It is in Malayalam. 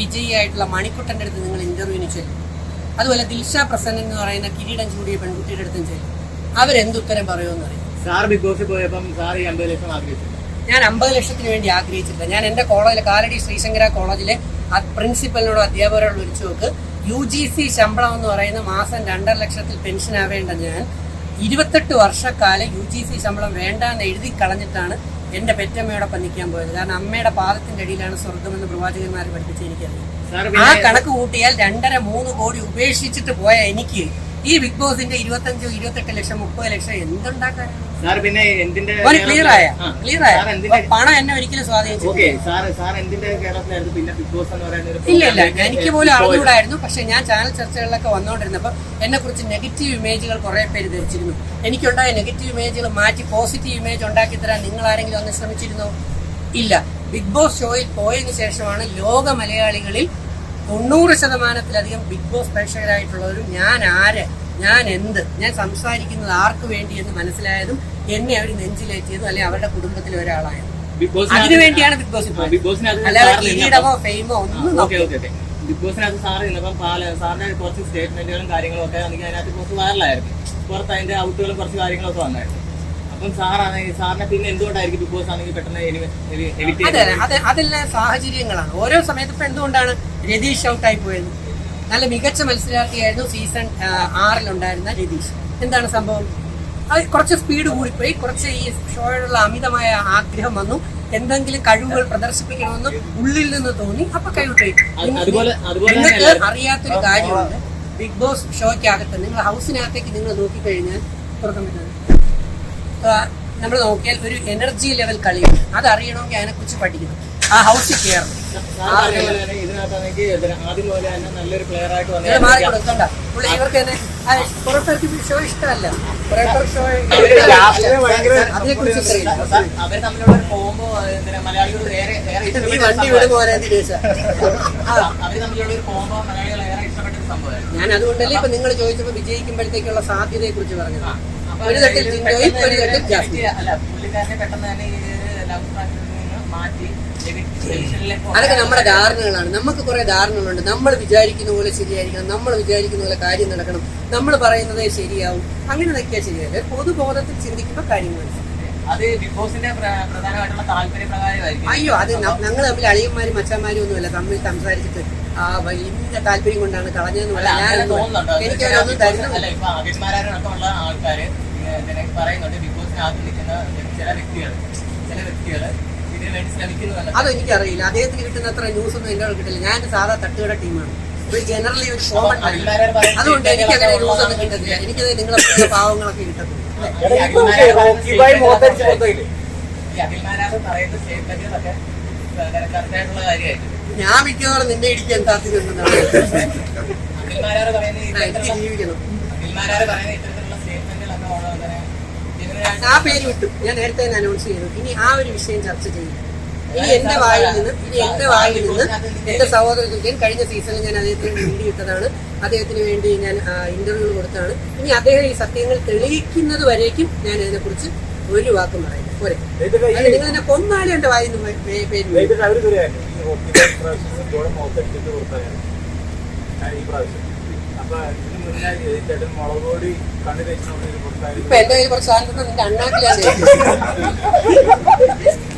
വിജയിയായിട്ടുള്ള മണിക്കുട്ടന്റെ അടുത്ത് നിങ്ങൾ ഇന്റർവ്യൂവിന് ചെല്ലും. അതുപോലെ ദിൽഷ പ്രസന്നൻ എന്ന് പറയുന്ന കിരീടം ചൂടിയ പെൺകുട്ടിയുടെ അടുത്തും ചെല്ലും. അവരെന്തുത്തരം പറയുമെന്ന് അറിയാം. സാർ ബിഗ് ബോസിൽ പോയപ്പം സാർ ഈ അമ്പത് ലക്ഷം ആഗ്രഹിച്ചു ഞാൻ അമ്പത് ലക്ഷത്തിന് വേണ്ടി ആഗ്രഹിച്ചിട്ടില്ല. ഞാൻ എന്റെ കോളേജിലെ കാലടി ശ്രീശങ്കര കോളേജിലെ പ്രിൻസിപ്പലിനോട് അധ്യാപകരോട് വിളിച്ചു നോക്ക്. യു ജി സി ശമ്പളം എന്ന് പറയുന്ന മാസം രണ്ടര ലക്ഷത്തിൽ പെൻഷൻ ആവേണ്ട ഞാൻ ഇരുപത്തെട്ട് വർഷക്കാലം യു ജി സി ശമ്പളം വേണ്ടാന്ന് എഴുതി കളഞ്ഞിട്ടാണ് എന്റെ പെറ്റമ്മയോടൊപ്പം നിൽക്കാൻ പോയത്. കാരണം അമ്മയുടെ പാദത്തിന്റെ അടിയിലാണ് സ്വർഗമെന്ന് പ്രവാചകന്മാർ പഠിപ്പിച്ച് എനിക്കറിയാം ആ കണക്ക് കൂട്ടിയാൽ രണ്ടര മൂന്ന് കോടി ഉപേക്ഷിച്ചിട്ട് പോയ എനിക്ക് ഈ ബിഗ് ബോസിന്റെ ഇരുപത്തഞ്ചോ ഇരുപത്തെട്ട് ലക്ഷം മുപ്പത് ലക്ഷം എന്തുണ്ടാക്കാനാണ് സാർ പിന്നെ എന്തിന്റെ ക്ലിയർ ആയ. ക്ലിയർ ആയ? പണം എന്നെ ഒരിക്കലും സ്വാധീനിച്ചു ഇല്ല ഇല്ല. എനിക്ക് പോലും അറിഞ്ഞുകൂടായിരുന്നു. പക്ഷെ ഞാൻ ചാനൽ ചർച്ചകളിലൊക്കെ വന്നുകൊണ്ടിരുന്നപ്പോൾ എന്നെ കുറിച്ച് നെഗറ്റീവ് ഇമേജുകൾ കുറെ പേര് ധരിച്ചിരുന്നു. എനിക്കുണ്ടായ നെഗറ്റീവ് ഇമേജുകൾ മാറ്റി പോസിറ്റീവ് ഇമേജ് ഉണ്ടാക്കി തരാൻ നിങ്ങൾ ആരെങ്കിലും ഒന്ന് ശ്രമിച്ചിരുന്നോ? ഇല്ല. ബിഗ് ബോസ് ഷോയിൽ പോയതിനു ശേഷമാണ് ലോക മലയാളികളിൽ തൊണ്ണൂറ് ശതമാനത്തിലധികം ബിഗ് ബോസ് പ്രേക്ഷകരായിട്ടുള്ളവരും ഞാൻ ആര്? ഞാൻ എന്ത്? ഞാൻ സംസാരിക്കുന്നത് ആർക്ക് വേണ്ടി എന്ന് മനസ്സിലായതും എന്നെ അവർ നെഞ്ചിലേറ്റിയതും അല്ലെങ്കിൽ അവരുടെ കുടുംബത്തിലെ ഒരാളായതും. അതിനു വേണ്ടിയാണ് ബിഗ് ബോസ് ബിഗ് ബോസിനകത്ത് അല്ലാതെ കിരീടമോ ഫെയിമോ ഒന്നും ബിഗ് ബോസിനകത്ത് സാറില്ല അപ്പം പാല സാറിന്റെ കുറച്ച് സ്റ്റേറ്റ്മെന്റുകളും കാര്യങ്ങളും ഒക്കെ എനിക്ക് അതിനകത്ത് കുറച്ച് വൈറലായിരുന്നു പുറത്ത് അതിന്റെ ഔട്ടുകളും കുറച്ച് കാര്യങ്ങളൊക്കെ വന്നായിരുന്നു. അതെ അതെ അത് അതെല്ലാം സാഹചര്യങ്ങളാണ്. ഓരോ സമയത്ത് ഇപ്പൊ എന്തുകൊണ്ടാണ് രതീഷ് ആയി പോയത്? നല്ല മികച്ച മത്സരാർത്ഥിയായിരുന്നു സീസൺ ആറിലുണ്ടായിരുന്ന രതീഷ്. എന്താണ് സംഭവം? അത് കുറച്ച് സ്പീഡ് കൂടിപ്പോയി. കുറച്ച് ഈ ഷോയോടുള്ള അമിതമായ ആഗ്രഹം വന്നു. എന്തെങ്കിലും കഴിവുകൾ പ്രദർശിപ്പിക്കണമെന്ന് ഉള്ളിൽ നിന്ന് തോന്നി. അപ്പൊ കൈവിട്ടു. നിങ്ങൾക്ക് അറിയാത്തൊരു കാര്യമുണ്ട്. ബിഗ് ബോസ് ഷോയ്ക്കകത്ത് നിങ്ങൾ ഹൗസിനകത്തേക്ക് നിങ്ങൾ നോക്കിക്കഴിഞ്ഞാൽ തുറക്കാൻ പറ്റുന്നത് നമ്മൾ നോക്കിയാൽ ഒരു എനർജി ലെവൽ കളിയാണ് അത് അറിയണമെങ്കിൽ അതിനെക്കുറിച്ച് പഠിക്കണം. ആ ഹൗസ് കയറണം പോലെ ഇതിനകത്താണെങ്കിൽ ഇവർക്ക് തന്നെ ആ, കുറെ പേർക്ക് ഷോ ഇഷ്ടമല്ല. കുറെ പേർക്ക് ഷോ അതിനെക്കുറിച്ച് ഇത്രയില്ല അവർ തമ്മിലുള്ള ഒരു കോമ്പോ മലയാളികൾ വേറെ വേറെ ഈ വണ്ടി ദിനേശ അവർ തമ്മിലുള്ള ഒരു കോംബോ മലയാളികൾ ഞാൻ അതുകൊണ്ടല്ലേ ഇപ്പൊ നിങ്ങൾ ചോദിച്ചപ്പോ വിജയിക്കുമ്പോഴത്തേക്കുള്ള സാധ്യതയെ കുറിച്ച് പറഞ്ഞത് ഒരു തട്ടിൽ ജിൻഡോയും ഒരു തട്ടിൽ ജാസ്മിൻ. അതൊക്കെ നമ്മുടെ ധാരണകളാണ്. നമുക്ക് കുറെ ധാരണകളുണ്ട്. നമ്മൾ വിചാരിക്കുന്ന പോലെ ശരിയായിരിക്കണം. നമ്മൾ വിചാരിക്കുന്ന പോലെ കാര്യം നടക്കണം. നമ്മൾ പറയുന്നതേ ശരിയാവും. അങ്ങനെ നോക്കിയാൽ ശരിയല്ല പൊതുബോധത്തിൽ ചിന്തിക്കുമ്പോൾ കാര്യങ്ങൾ മനസ്സിലാവും. അത് ബിഗ് ബോസിന്റെ പ്ര- പ്രധാനമായിട്ടുള്ള താല്പര്യ പ്രകാരമായിരിക്കും അയ്യോ അത് ഞങ്ങൾ തമ്മിൽ അളിയന്മാരും മച്ചന്മാരും ഒന്നുമല്ല തമ്മിൽ സംസാരിച്ചിട്ട് ആ ഇന്ന താല്പര്യം കൊണ്ടാണ് കളഞ്ഞതെന്ന് അല്ല പറയാൻ തോന്നുന്നുണ്ടോ. എനിക്ക് ചില അതൊന്നും ബിഗ് ബോസ്- തരുന്നില്ല ഇപ്പൊ അഖിൽമാരടക്കമുള്ള ആൾക്കാര് പറയുന്നുണ്ട് ബിഗ് ബോസിനകത്ത് നിൽക്കുന്ന ചില വ്യക്തികൾ ചില വ്യക്തികൾ ഇതിനു വേണ്ടി ശ്രമിക്കുന്നു എന്നൊക്കെ. അതും എനിക്കറിയില്ല അദ്ദേഹത്തിന് കിട്ടുന്ന അത്ര ന്യൂസ് ഒന്നും എന്റെ കിട്ടില്ല. ഞാൻ സാധാ തട്ടുകട ടീമാണ്. ഒരു ജനറലി ഒരു കോമൺ അതുകൊണ്ട് എനിക്ക് അങ്ങനെ സ്റ്റേറ്റ്മെന്റുകളൊക്കെ ന്യൂസ് ഒന്നും കിട്ടുന്നില്ല കിട്ടത്തില്ല. എനിക്കത് നിങ്ങളെ പാവങ്ങളൊക്കെ കിട്ടത്തില്ല. ഞാൻ മിക്കവാറും നിന്നെ ഇടിക്കാൻ എന്താ ജീവിക്കണം. ആ പേര് വിട്ടു. ഞാൻ നേരത്തെ തന്നെ അനൗൺസ് ചെയ്തു. ഇനി ആ ഒരു വിഷയം ചർച്ച ചെയ്യും. ഇനി എന്റെ വായിൽ നിന്ന് ഇനി എന്റെ വായിൽ നിന്ന് എന്റെ സഹോദരൻ കഴിഞ്ഞ സീസണിൽ ഞാൻ അദ്ദേഹത്തിന് വേണ്ടി ഇട്ടതാണ്. അദ്ദേഹത്തിന് വേണ്ടി ഞാൻ ഇന്റർവ്യൂ കൊടുത്തതാണ്. ഇനി അദ്ദേഹം ഈ സത്യങ്ങൾ തെളിയിക്കുന്നത് വരേക്കും ഞാൻ അതിനെക്കുറിച്ച് ഒരു വാക്കും പറയില്ല പോരെ. നിങ്ങൾ എന്നെ കൊന്നാലും എന്റെ വായിൽ നിന്ന് പേര് ഇപ്പൊ എന്റെ കയ്യിൽ കുറച്ച് സാധനം നിന്റെ അണ്ണാക്കിലാണ്